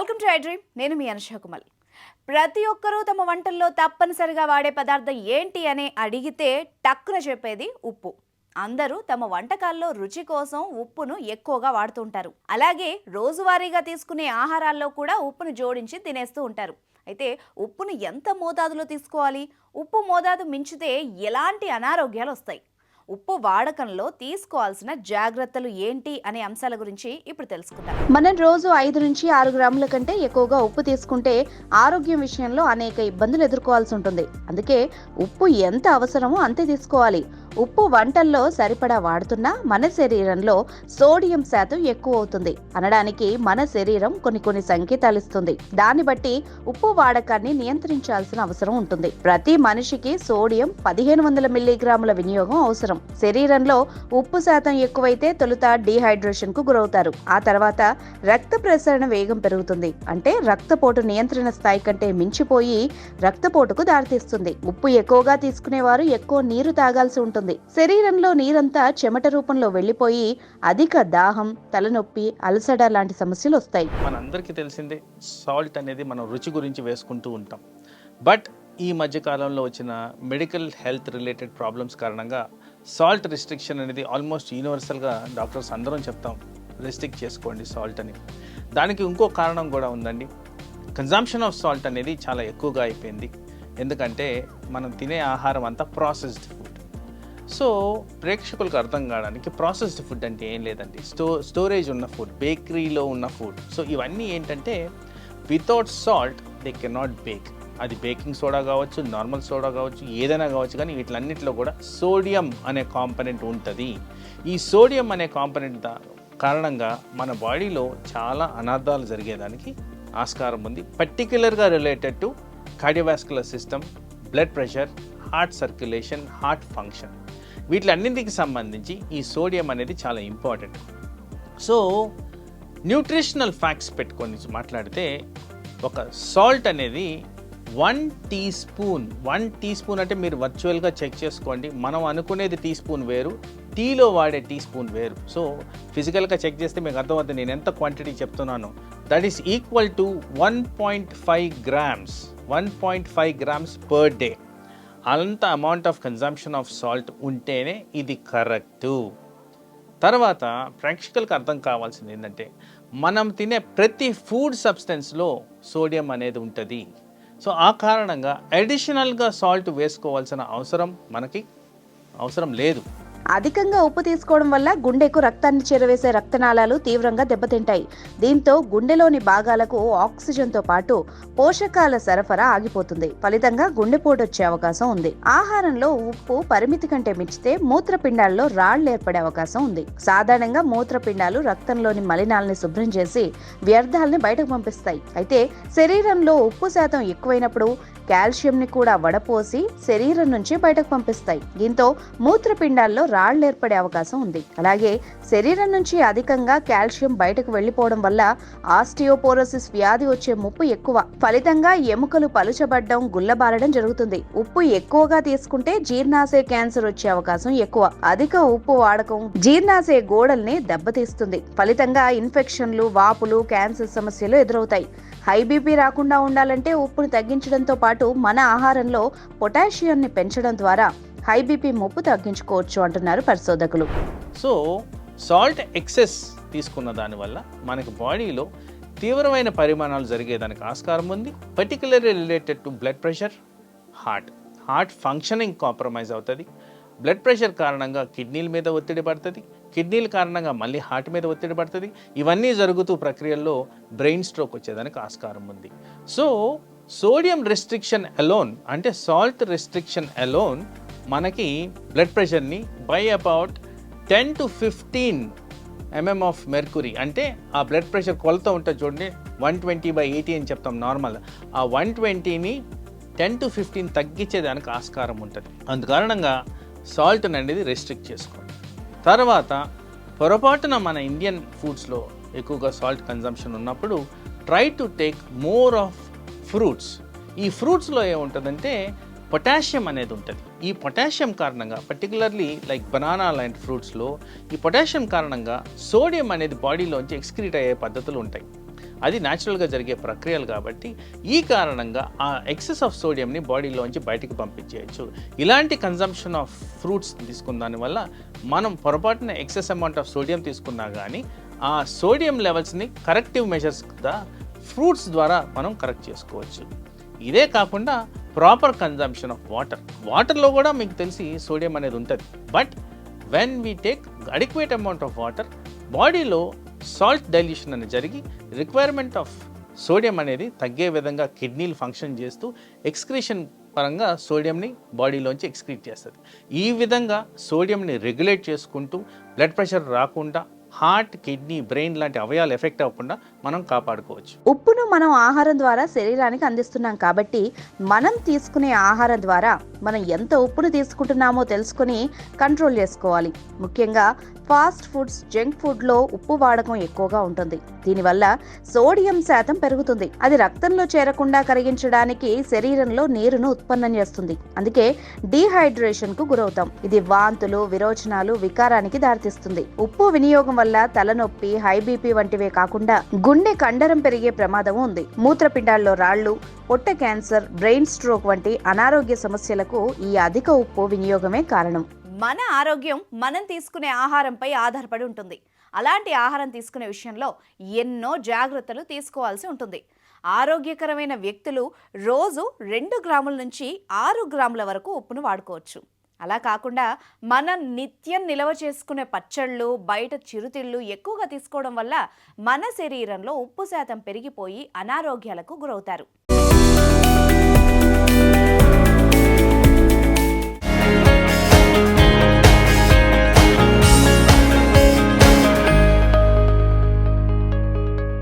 Welcome to I dream నేను మీ అనుష కుమల్. ప్రతి ఒక్కరూ తమ వంటల్లో తప్పనిసరిగా వాడే పదార్థం ఏంటి అని అడిగితే టక్కున చెప్పేది ఉప్పు. అందరూ తమ వంటకాల్లో రుచి కోసం ఉప్పును ఎక్కువగా వాడుతుంటారు అలాగే రోజువారీగా తీసుకునే ఆహారాల్లో కూడా ఉప్పును జోడించి తినేస్తూ ఉంటారు. అయితే ఉప్పును ఎంత మోతాదులో తీసుకోవాలి? ఉప్పు మోతాదు మించితే ఎలాంటి అనారోగ్యాలు వస్తాయి? ఉప్పు వాడకంలో తీసుకోవాల్సిన జాగ్రత్తలు ఏంటి అనే అంశాల గురించి ఇప్పుడు తెలుసుకుందాం. మనం రోజు ఐదు నుంచి ఆరు గ్రాముల కంటే ఎక్కువగా ఉప్పు తీసుకుంటే ఆరోగ్యం విషయంలో అనేక ఇబ్బందులు ఎదుర్కోవాల్సి ఉంటుంది. అందుకే ఉప్పు ఎంత అవసరమో అంతే తీసుకోవాలి. ఉప్పు వంటల్లో సరిపడా వాడుతున్నా మన శరీరంలో సోడియం శాతం ఎక్కువ అవుతుంది అనడానికి మన శరీరం కొన్ని కొన్ని సంకేతాలు ఇస్తుంది. దాన్ని బట్టి ఉప్పు వాడకాన్ని నియంత్రించాల్సిన అవసరం ఉంటుంది. ప్రతి మనిషికి సోడియం పదిహేను వందల మిల్లీగ్రాముల వినియోగం అవసరం. శరీరంలో ఉప్పు శాతం ఎక్కువైతే తొలుత డీహైడ్రేషన్కు గురవుతారు. ఆ తర్వాత రక్త ప్రసరణ వేగం పెరుగుతుంది. అంటే రక్తపోటు నియంత్రణ స్థాయి కంటే మించిపోయి రక్తపోటుకు దారితీస్తుంది. ఉప్పు ఎక్కువగా తీసుకునేవారు ఎక్కువ నీరు తాగాల్సి ఉంటుంది. శరీరంలో నీరంతా చెమట రూపంలో వెళ్ళిపోయి అధిక దాహం తలనొప్పి అలసడ లాంటి సమస్యలు వస్తాయి. మనందరికీ తెలిసిందే సాల్ట్ అనేది మనం రుచి గురించి వేసుకుంటూ ఉంటాం. బట్ ఈ మధ్య కాలంలో వచ్చిన మెడికల్ హెల్త్ రిలేటెడ్ ప్రాబ్లమ్స్ కారణంగా సాల్ట్ రిస్ట్రిక్షన్ అనేది ఆల్మోస్ట్ యూనివర్సల్గా డాక్టర్స్ అందరం చెప్తాం. రిస్ట్రిక్ట్ చేసుకోండి సాల్ట్ అని. దానికి ఇంకో కారణం కూడా ఉందండి. కన్జంప్షన్ ఆఫ్ సాల్ట్ అనేది చాలా ఎక్కువగా అయిపోయింది. ఎందుకంటే మనం తినే ఆహారం అంతా ప్రాసెస్డ్. ఫుడ్ సో ప్రేక్షకులకు అర్థం కావడానికి ప్రాసెస్డ్ ఫుడ్ అంటే ఏం లేదండి. స్టో స్టోరేజ్ ఉన్న ఫుడ్ బేకరీలో ఉన్న ఫుడ్ సో ఇవన్నీ ఏంటంటే without salt they can not bake అది బేకింగ్ సోడా కావచ్చు నార్మల్ సోడా కావచ్చు ఏదైనా కావచ్చు కానీ వీటిలన్నింటిలో కూడా సోడియం అనే కాంపనెంట్ ఉంటుంది. ఈ సోడియం అనే కాంపనెంట్ కారణంగా మన బాడీలో చాలా అనర్థాలు జరిగేదానికి ఆస్కారం ఉంది. పర్టిక్యులర్గా related to cardiovascular system blood pressure heart circulation heart function వీటిలన్నింటికి సంబంధించి ఈ సోడియం అనేది చాలా ఇంపార్టెంట్. సో న్యూట్రిషనల్ ఫ్యాక్ట్స్ పెట్టుకొని మాట్లాడితే ఒక సాల్ట్ అనేది one teaspoon one teaspoon అంటే మీరు వర్చువల్గా చెక్ చేసుకోండి. మనం అనుకునేది టీ స్పూన్ వేరు టీలో వాడే టీ స్పూన్ వేరు. సో ఫిజికల్గా చెక్ చేస్తే మీకు అర్థమవుతుంది నేను ఎంత క్వాంటిటీ చెప్తున్నాను. That is equal to one point five grams one point five grams per day. అంత amount of consumption of salt ఉంటేనే ఇది కరెక్టు తర్వాత ప్రేక్షకులకు అర్థం కావాల్సింది ఏంటంటే మనం తినే ప్రతి ఫుడ్ సబ్స్టెన్స్లో సోడియం అనేది ఉంటుంది. సో ఆ కారణంగా అడిషనల్గా సాల్ట్ వేసుకోవాల్సిన అవసరం మనకి అవసరం లేదు. అధికంగా ఉప్పు తీసుకోవడం వల్ల గుండెకు రక్తాన్ని చేరవేసే రక్తనాళాలు తీవ్రంగా దెబ్బతింటాయి. దీంతో గుండెలోని భాగాలకు ఆక్సిజన్తో పాటు పోషకాల సరఫరా ఆగిపోతుంది. ఫలితంగా గుండెపోటు వచ్చే అవకాశం ఉంది. ఆహారంలో ఉప్పు పరిమితి కంటే మించితే మూత్రపిండాల్లో రాళ్ళు ఏర్పడే అవకాశం ఉంది. సాధారణంగా మూత్రపిండాలు రక్తంలోని మలినాల్ని శుభ్రం చేసి వ్యర్థాలని బయటకు పంపిస్తాయి. అయితే శరీరంలో ఉప్పు శాతం ఎక్కువైనప్పుడు కాల్షియంని కూడా వడపోసి శరీరం నుంచి బయటకు పంపిస్తాయి. దీంతో మూత్రపిండాల్లో రాళ్ళు ఏర్పడే అవకాశం ఉంది. అలాగే శరీరం నుంచి అధికంగా కాల్షియం బయటకు వెళ్ళిపోవడం వల్ల ఆస్టియోపోరోసిస్ వ్యాధి వచ్చే ముప్పు ఎక్కువ. ఫలితంగా ఎముకలు పలుచబడ్డం గుల్లబారడం జరుగుతుంది. ఉప్పు ఎక్కువగా తీసుకుంటే జీర్ణాశయ క్యాన్సర్ వచ్చే అవకాశం ఎక్కువ. అధిక ఉప్పు వాడకం జీర్ణాశయ గోడల్ని దెబ్బతీస్తుంది. ఫలితంగా ఇన్ఫెక్షన్లు వాపులు క్యాన్సర్ సమస్యలు ఎదురవుతాయి. హై బీపీ రాకుండా ఉండాలంటే ఉప్పును తగ్గించడంతో పాటు మన ఆహారంలో పొటాషియంని పెంచడం ద్వారా హై బీపీ ముప్పు తగ్గించుకోవచ్చు అంటున్నారు పరిశోధకులు. సో సాల్ట్ ఎక్సెస్ తీసుకున్న దానివల్ల మనకి బాడీలో తీవ్రమైన పరిమాణాలు జరిగేదానికి ఆస్కారం ఉంది. Particularly related to blood pressure heart. Heart functioning compromise అవుతుంది. బ్లడ్ ప్రెషర్ కారణంగా కిడ్నీల మీద ఒత్తిడి పడుతుంది. కిడ్నీల కారణంగా మళ్ళీ హార్ట్ మీద ఒత్తిడి పడుతుంది. ఇవన్నీ జరుగుతూ ప్రక్రియల్లో బ్రెయిన్ స్ట్రోక్ వచ్చేదానికి ఆస్కారం ఉంది. సో సోడియం రెస్ట్రిక్షన్ అలోన్ అంటే సాల్ట్ రెస్ట్రిక్షన్ అలోన్ మనకి blood ప్రెషర్ని by about ten to fifteen mm of mercury అంటే ఆ బ్లడ్ ప్రెషర్ కొలత ఉంటుంది చూడండి వన్ ట్వంటీ బై ఎయిటీ అని చెప్తాం నార్మల్ ఆ వన్ ట్వంటీని టెన్ టు ఫిఫ్టీన్ తగ్గించేదానికి ఆస్కారం ఉంటుంది. అందుకారణంగా సాల్ట్ అనేది రెస్ట్రిక్ట్ చేసుకోండి. తర్వాత పొరపాటున మన ఇండియన్ ఫుడ్స్లో ఎక్కువగా సాల్ట్ కన్జంప్షన్ ఉన్నప్పుడు try to take more of fruits ఈ ఫ్రూట్స్లో ఏముంటుందంటే పొటాషియం అనేది ఉంటుంది. ఈ పొటాషియం కారణంగా పర్టికులర్లీ లైక్ బనానా లాంటి ఫ్రూట్స్లో ఈ పొటాషియం కారణంగా సోడియం అనేది బాడీలోంచి ఎక్స్క్రీట్ అయ్యే పద్ధతులు ఉంటాయి. అది న్యాచురల్గా జరిగే ప్రక్రియలు కాబట్టి ఈ కారణంగా ఆ ఎక్సెస్ ఆఫ్ సోడియంని బాడీలోంచి బయటికి పంపించేయచ్చు. ఇలాంటి కన్జంప్షన్ ఆఫ్ ఫ్రూట్స్ తీసుకున్న దానివల్ల మనం పొరపాటున ఎక్సెస్ అమౌంట్ ఆఫ్ సోడియం తీసుకున్నా కానీ ఆ సోడియం లెవెల్స్ని కరెక్టివ్ మెజర్స్ ఫ్రూట్స్ ద్వారా మనం కరెక్ట్ చేసుకోవచ్చు. ఇదే కాకుండా ప్రాపర్ కన్జంప్షన్ ఆఫ్ వాటర్ వాటర్లో కూడా మీకు తెలిసి సోడియం అనేది ఉంటుంది. But when we take adequate amount of water బాడీలో సాల్ట్ డైల్యూషన్ అనేది జరిగి రిక్వైర్మెంట్ ఆఫ్ సోడియం అనేది తగ్గే విధంగా కిడ్నీలు ఫంక్షన్ చేస్తూ ఎక్స్క్రీషన్ పరంగా సోడియంని బాడీలోంచి ఎక్స్క్రీట్ చేస్తుంది. ఈ విధంగా సోడియంని రెగ్యులేట్ చేసుకుంటూ బ్లడ్ ప్రెషర్ రాకుండా హార్ట్ కిడ్నీ బ్రెయిన్ లాంటి అవయాలు ఎఫెక్ట్ అవ్వకుండా మనం కాపాడుకోవచ్చు. ఉప్పును మనం ఆహారం ద్వారా శరీరానికి అందిస్తున్నాం కాబట్టి మనం తీసుకునే ఆహారం ద్వారా మనం ఎంత ఉప్పును తీసుకుంటున్నామో తెలుసుకుని కంట్రోల్ చేసుకోవాలి. ముఖ్యంగా ఫాస్ట్ ఫుడ్స్ జంక్ ఫుడ్లో ఉప్పు వాడకం ఎక్కువగా ఉంటుంది. దీనివల్ల సోడియం శాతం పెరుగుతుంది. అది రక్తంలో చేరకుండా కరిగించడానికి శరీరంలో నీరును ఉత్పన్నం చేస్తుంది. అందుకే డీహైడ్రేషన్కు గురవుతాం. ఇది వాంతులు విరోచనాలు వికారానికి దారితీస్తుంది. ఉప్పు వినియోగం వల్ల తలనొప్పి హై బీపీ వంటివే కాకుండా గుండె కండరం పెరిగే ప్రమాదం ఉంది. మూత్రపిండాల్లో రాళ్ళు పొట్ట క్యాన్సర్ బ్రెయిన్ స్ట్రోక్ వంటి అనారోగ్య సమస్యలకు ఈ అధిక ఉప్పు వినియోగమే కారణం. మన ఆరోగ్యం మనం తీసుకునే ఆహారంపై ఆధారపడి ఉంటుంది. అలాంటి ఆహారం తీసుకునే విషయంలో ఎన్నో జాగ్రత్తలు తీసుకోవాల్సి ఉంటుంది. ఆరోగ్యకరమైన వ్యక్తులు రోజు రెండు గ్రాముల నుంచి ఆరు గ్రాముల వరకు ఉప్పును వాడుకోవచ్చు. అలా కాకుండా మనం నిత్యం నిల్వ చేసుకునే పచ్చళ్ళు బయట చిరుతిళ్ళు ఎక్కువగా తీసుకోవడం వల్ల మన శరీరంలో ఉప్పు శాతం పెరిగిపోయి అనారోగ్యాలకు గురవుతారు.